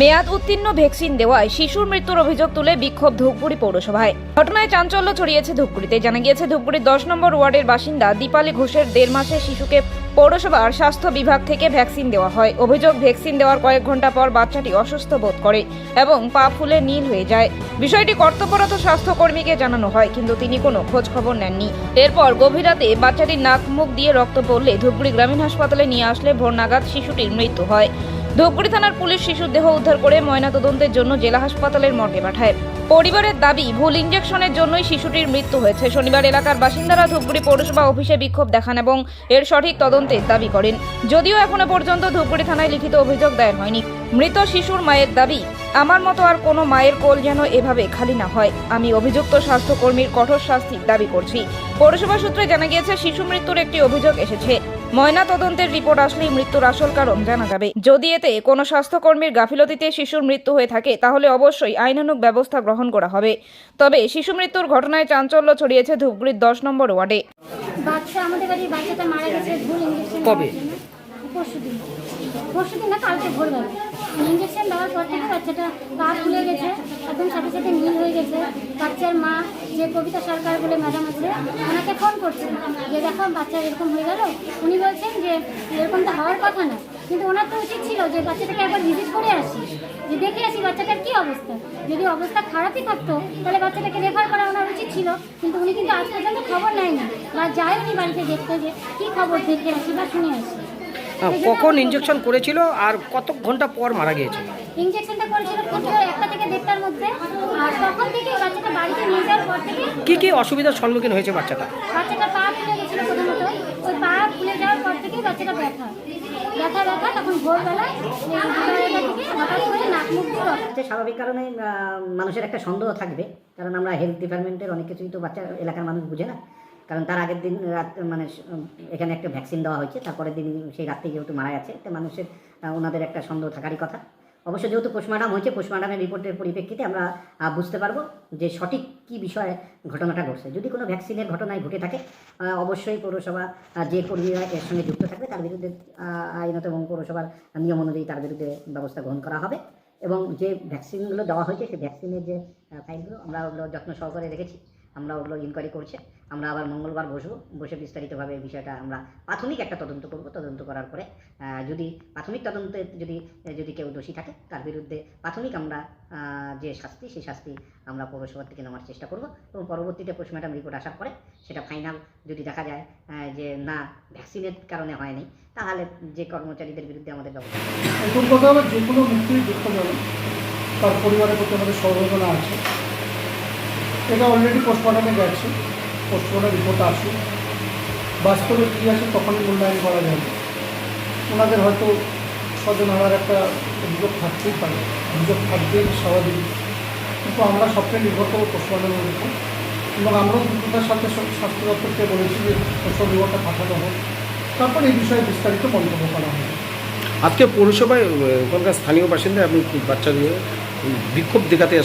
মেয়াদ উত্তীর্ণ ভ্যাকসিন দেওয়ায় শিশুর মৃত্যুর অভিযোগ তুলে বিক্ষোভ ধূপগুড়ি পৌরসভায়। ঘটনায় চাঞ্চল্য ছড়িয়েছে ধূপগুড়িতে। জানা গিয়েছে, ধূপগুড়ির দশ নম্বর ওয়ার্ডের বাসিন্দা দীপালি ঘোষের দেড় মাসের শিশুকে পৌরসভার স্বাস্থ্য বিভাগ থেকে ভ্যাকসিন দেওয়া হয়। অভিযোগ, ভ্যাকসিন দেওয়ার কয়েক ঘণ্টা পর বাচ্চাটি অসুস্থ বোধ করে এবং পা ফুলে নীল হয়ে যায়। বিষয়টি কর্তব্যরত স্বাস্থ্যকর্মীকে জানানো হয়, কিন্তু তিনি কোনো খোঁজ খবর নেননি। এরপর গভীর রাতে বাচ্চাটির নাক, মুখ দিয়ে রক্ত পড়লে ধূপগুড়ি গ্রামীণ হাসপাতালে নিয়ে আসলে ভোর নাগাদ শিশুটির মৃত্যু হয়। ধূপগুড়ি থানার পুলিশ শিশুর দেহ উদ্ধার করে ময়নাতদন্তের জন্য জেলা হাসপাতালের মর্গে পাঠায়। পরিবারের দাবি, ভুল ইঞ্জেকশনের জন্যই শিশুটির মৃত্যু হয়েছে। শনিবার এলাকার বাসিন্দারা ধূপগুড়ি পৌরসভা অফিসে বিক্ষোভ দেখান এবং এর সঠিক তদন্তের দাবি করেন। যদিও এখনও পর্যন্ত ধূপগুড়ি থানায় লিখিত অভিযোগ দায়ের হয়নি। মৃত শিশুর মায়ের দাবি, আমার মতো আর কোনো মায়ের কোল যেন এভাবে খালি না হয়। আমি অভিযুক্ত স্বাস্থ্যকর্মীর কঠোর শাস্তির দাবি করছি। পৌরসভা সূত্রে জানা গিয়েছে, শিশু মৃত্যুর একটি অভিযোগ এসেছে। ময়না তদন্তের রিপোর্ট আসলেই মৃত্যুর আসল কারণ জানা যাবে। যদি এতে কোনো স্বাস্থ্যকর্মীর গাফিলতিতে শিশুর মৃত্যু হয়ে থাকে তাহলে অবশ্যই আইনানুগ ব্যবস্থা গ্রহণ করা হবে। তবে শিশু মৃত্যুর ঘটনায় চাঞ্চল্য ছড়িয়েছে ধূপগুড়ির দশ নম্বর ওয়ার্ডে। বাচ্চা আমাদের বাড়ির বাচ্চাটা মারা গেছে ভুল ইঞ্জেকশন কবে? না কালকে ভোরবেলা। ইঞ্জেকশন দেওয়ার পর থেকে বাচ্চাটা পা ফুলে গেছে, একদম সাথে সাথে নীল হয়ে গেছে। বাচ্চার মা যে কবিতা সরকার বলে ম্যাডাম আছে, ওনাকে ফোন করছে। যে দেখো বাচ্চা এরকম হয়ে গেল। উনি বলছেন যে এরকম তো হওয়ার কথা না। কিন্তু ওনার তো উচিত ছিল যে বাচ্চাটাকে একবার ভিজিট করে আসি। যে দেখে আসি বাচ্চাটার কি অবস্থা। যদি অবস্থা খারাপই থাকতো, তাহলে বাচ্চাটাকে রেফার করা ওনার উচিত ছিল। কিন্তু উনি কিন্তু আজ পর্যন্ত খবর নেয়নি বা যায় উনি বাড়িতে দেখতে যে কি খবর, দেখে আসি বা শুনে আসি। কখন ইঞ্জেকশন করেছিল আর কত ঘণ্টা পর মারা গিয়েছে ইঞ্জেকশনটা করেছিল কিন্তু একটা থেকে দেড়টার মধ্যে। আর তখন থেকে বাচ্চাটা বাড়িতে নিয়ে যাওয়ার পর থেকে কি কি অসুবিধার সম্মুখীন হয়েছে বাচ্চাটা? বাচ্চাটা পা ফুলে গেছিল প্রথমত। ওই পা ফুলে যাওয়ার পর থেকেই বাচ্চাটা ব্যথা। ব্যথা ব্যথা তখন ভোরবেলায় এই দুপুরবেলা থেকে হঠাৎ করে নাক মুখ দিয়ে স্বাভাবিক কারণে মানুষের একটা সন্দেহ থাকবে। কারণ আমরা হেলথ ডিপার্টমেন্টের অনেক কিছুই তো বাচ্চা এলাকার মানুষ বুঝে না। কারণ তার আগের দিন রাত মানে এখানে একটা ভ্যাকসিন দেওয়া হয়েছে, তারপরের দিন সেই রাত্রে যেহেতু মারা গেছে, তো মানুষের ওনাদের একটা সন্দেহ থাকারই কথা। অবশ্য যেহেতু পোস্টমার্টাম হয়েছে, পোস্টমার্টামের রিপোর্টের পরিপ্রেক্ষিতে আমরা বুঝতে পারব যে সঠিক কী বিষয়ে ঘটনাটা ঘটছে। যদি কোনো ভ্যাকসিনের ঘটনায় ঘটে থাকে অবশ্যই পৌরসভা যে কর্মীরা এর সঙ্গে যুক্ত থাকবে, তার বিরুদ্ধে আইনত এবং পৌরসভার নিয়ম অনুযায়ী তার বিরুদ্ধে ব্যবস্থা গ্রহণ করা হবে। এবং যে ভ্যাকসিনগুলো দেওয়া হয়েছে, সেই ভ্যাকসিনের যে ফাইলগুলো আমরা ওগুলো যত্ন সহকারে রেখেছি। আমরা ওগুলো ইনকোয়ারি করছে। আমরা আবার মঙ্গলবার বসবো, বসে বিস্তারিতভাবে এই বিষয়টা আমরা প্রাথমিক একটা তদন্ত করব। তদন্ত করার পরে যদি প্রাথমিক তদন্তে যদি যদি কেউ দোষী থাকে, তার বিরুদ্ধে প্রাথমিক আমরা যে শাস্তি, সেই শাস্তি আমরা পৌরসভা থেকে নেওয়ার চেষ্টা করব এবং পরবর্তীতে পোস্টমর্টম রিপোর্ট আসার পরে সেটা ফাইনাল যদি দেখা যায় যে না ভ্যাকসিনের কারণে হয়নি, তাহলে যে কর্মচারীদের বিরুদ্ধে আমাদের ব্যবস্থা যে কোনো ব্যক্তিই দুঃখজনক তার পরিবারের প্রতি আমাদের সমবেদনা আছে। এটা অলরেডি পোস্টমর্টমে গেছে। পোস্টমর্টম রিপোর্ট আসুক বাস্তবে কী আছে তখনই মূল্যায়ন করা যাবে। ওনাদের হয়তো স্বজন হওয়ার একটা অভিযোগ থাকতেই পারে। অভিযোগ থাকবেই স্বাভাবিক। কিন্তু আমরা সবটাই নির্ভর করব পোস্টমর্টমের উপর। এবং আমরাও দ্রুততার সাথে সব- স্বাস্থ্য দপ্তরকে বলেছি যে পোস্ট রিপোর্টটা পাঠানো হোক তারপর এই বিষয়ে বিস্তারিত মন্তব্য করা হবে। আজকে পৌরসভায় ওখানকার স্থানীয় বাসিন্দা আপনি বাচ্চা দিয়ে বিক্ষোভ দেখাতে